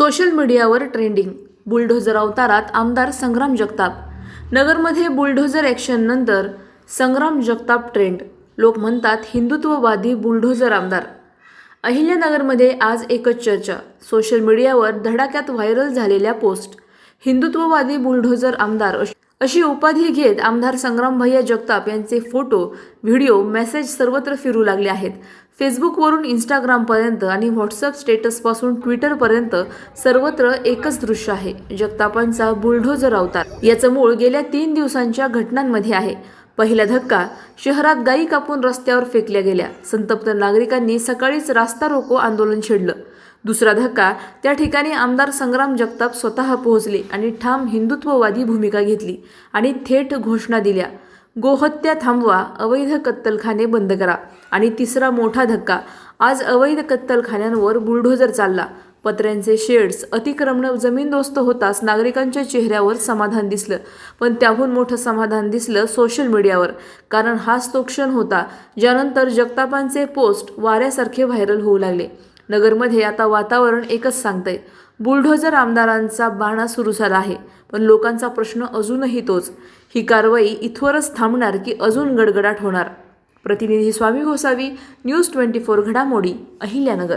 Social मीडियावर trending. Bulldozer अवतारात आमदार संग्राम जगताप. नगरमध्ये बुलडोझर ॲक्शननंतर संग्राम जगताप ट्रेंड लोक म्हणतात हिंदुत्ववादी बुलडोझर आमदार. अहिल्यानगरमध्ये आज एकच चर्चा. सोशल मीडियावर धडाक्यात व्हायरल झालेल्या पोस्ट. हिंदुत्ववादी बुलडोझर आमदार अशी उपाधी घेत आमदार संग्राम भैया जगताप यांचे फोटो व्हिडिओ मेसेज सर्वत्र फिरू लागले आहेत. फेसबुकवरून इंस्टाग्रामपर्यंत आणि व्हॉट्सअप स्टेटसपासून ट्विटरपर्यंत सर्वत्र एकच दृश्य आहे. जगतापांचा बुलढोजर अवतार. याचं मूळ गेल्या तीन दिवसांच्या घटनांमध्ये आहे. पहिला धक्का शहरात गायी कापून रस्त्यावर फेकल्या गेल्या. संतप्त नागरिकांनी सकाळीच रास्ता रोको आंदोलन छेडलं. दुसरा धक्का त्या ठिकाणी आमदार संग्राम जगताप स्वतः पोहोचले आणि ठाम हिंदुत्ववादी भूमिका घेतली आणि थेट घोषणा दिल्या. गोहत्या थांबवा अवैध कत्तलखाने बंद करा. आणि तिसरा मोठा धक्का आज अवैध कत्तलखान्यांवर बुलडोझर चालला. पत्र्यांचे शेड्स अतिक्रमण जमीनदोस्त होताच नागरिकांच्या चेहऱ्यावर समाधान दिसलं. पण त्याहून मोठं समाधान दिसलं सोशल मीडियावर कारण हाच तो क्षण होता ज्यानंतर जगतापांचे पोस्ट वाऱ्यासारखे व्हायरल होऊ लागले. नगरमध्ये आता वातावरण एकच सांगतंय. बुलढोजर आमदारांचा बाणा सुरू झाला आहे पण लोकांचा प्रश्न अजूनही तोच. ही कारवाई इथवरच थांबणार की अजून गडगडाट होणार? प्रतिनिधी Swami Gosavi news twenty four घडामोडी अहिल्यानगर.